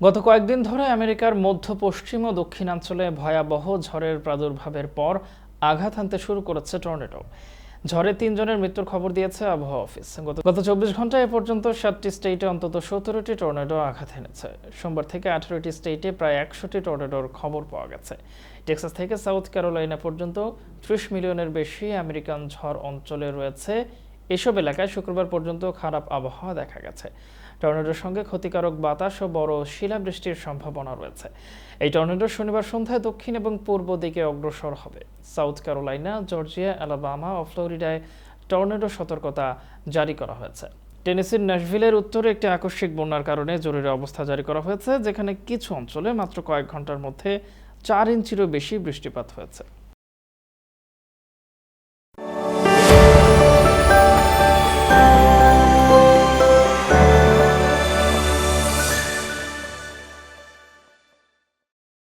গত কয়েকদিন ধরে আমেরিকার মধ্য পশ্চিম ও দক্ষিণাঞ্চলে ভয়াবহ ঝড়ের প্রাদুর্ভাবের পর আঘাত হানতে শুরু করেছে টর্নেডো। ঝড়ে তিনজনের মৃত্যুর খবর দিয়েছে আবহাওয়া অফিস। গত চব্বিশ ঘন্টায় এ পর্যন্ত সাতটি স্টেটে অন্তত সতেরোটি টর্নেডো আঘাত এনেছে সোমবার থেকে আঠারোটি স্টেটে প্রায় একশোটি টর্নেডোর খবর পাওয়া গেছে। টেক্সাস থেকে সাউথ ক্যারোলাইনা পর্যন্ত ত্রিশ মিলিয়নের বেশি আমেরিকান ঝড় অঞ্চলে রয়েছে। এসব এলাকায় শুক্রবার পর্যন্ত খারাপ আবহাওয়া দেখা গেছে। টর্নেডোর সঙ্গে ক্ষতিকারক বাতাস ও বড় শিলাবৃষ্টির সম্ভাবনা রয়েছে। এই টর্নেডো শনিবার সন্ধ্যায় দক্ষিণ এবং পূর্ব দিকে অগ্রসর হবে। সাউথ ক্যারোলাইনা, জর্জিয়া, অ্যালাবামা ও ফ্লোরিডায় টর্নেডো সতর্কতা জারি করা হয়েছে। টেনেসির ন্যাশভিলের উত্তরে একটি আকস্মিক বন্যার কারণে জরুরি অবস্থা জারি করা হয়েছে, যেখানে কিছু অঞ্চলে মাত্র কয়েক ঘণ্টার মধ্যে চার ইঞ্চিরও বেশি বৃষ্টিপাত হয়েছে।